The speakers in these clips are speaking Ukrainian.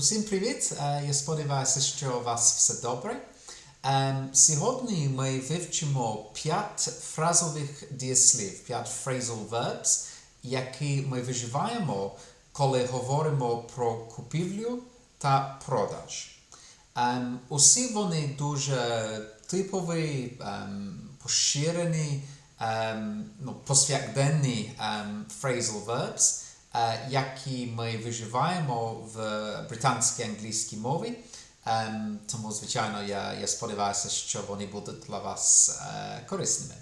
Усім привіт! Е, Я сподіваюся, що у вас все добре. Ем, Сьогодні ми вивчимо 5 фразових дієслів, 5 phrasal verbs, які ми виживаємо, коли говоримо про купівлю та продаж. Ем, Усі вони дуже типові, ем, поширені, ну, phrasal verbs, які ми виживаємо в британській англійській мові. Ем, тому, звичайно, я, я сподіваюся, що вони будуть для вас е, корисними.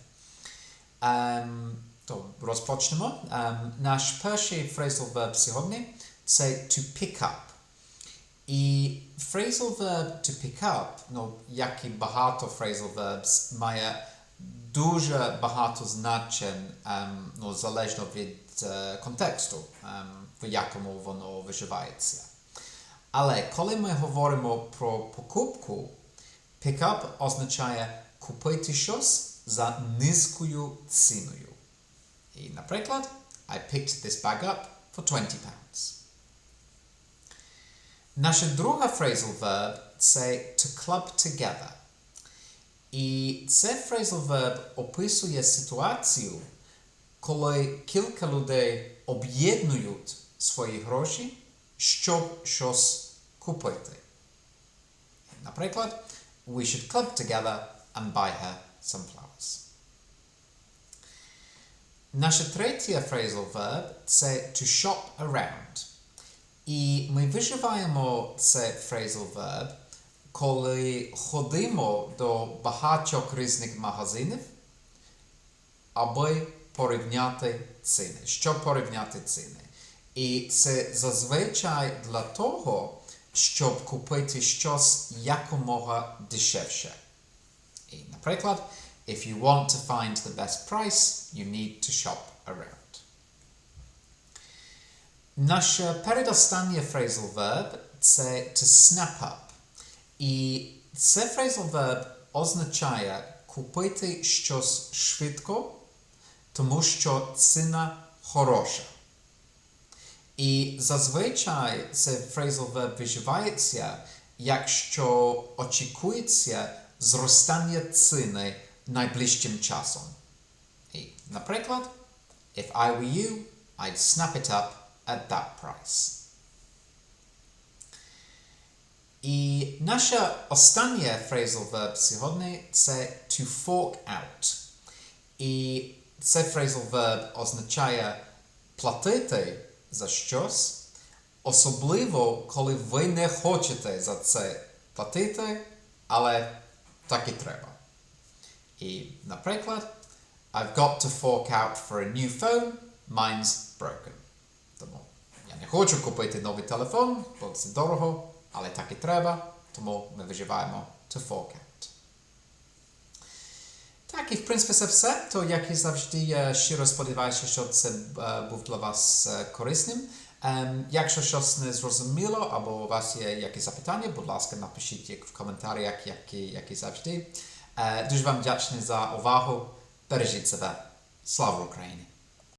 Ем, то розпочнемо. Ем, наш перший phrasal verb сьогодні це to pick up. І phrasal verb to pick up, ну, як і багато phrasal verbs, має дуже багато значень, ем, ну, залежно від е, контексту, ем, в якому воно виживається. Але коли ми говоримо про покупку, up означає купити щось за низькою ціною. І, наприклад, I picked this bag up for 20 pounds. Наша друга phrasal verb це to club together. І це phrasal verb описує ситуацію, коли кілька людей об'єднують свої гроші, щоб щось купити. Наприклад, we should club together and buy her some flowers. Наша третя phrasal verb це to shop around. І ми виживаємо це phrasal verb, коли ходимо до багатьох різних магазинів, аби порівняти ціни. Щоб порівняти ціни. І це зазвичай для того, щоб купити щось якомога дешевше. І, наприклад, if you want to find the best price, you need to shop around. Наше передостаннє phrasal verb це to snap up. І це phrasal verb означає купити щось швидко, тому що ціна хороша. І зазвичай це phrasal verb виживається, якщо очікується зростання ціни найближчим часом. І, наприклад, if I were you, I'd snap it up at that price. І наша остання phrasal verb сьогодні це to fork out. І це phrasal verb означає платити за щось, особливо, коли ви не хочете за це платити, але так і треба. І, наприклад, I've got to fork out for a new phone, mine's broken. Тому я не хочу купити новий телефон, бо це дорого, але так і треба, тому ми виживаємо to fork out. Так, і в принципі це все. То, як і завжди, щиро сподіваюся, що це був для вас корисним. Ем, якщо щось не зрозуміло або у вас є якісь запитання, будь ласка, напишіть їх в коментарях, як і, як і завжди. Е, дуже вам вдячний за увагу. Бережіть себе. Слава Україні!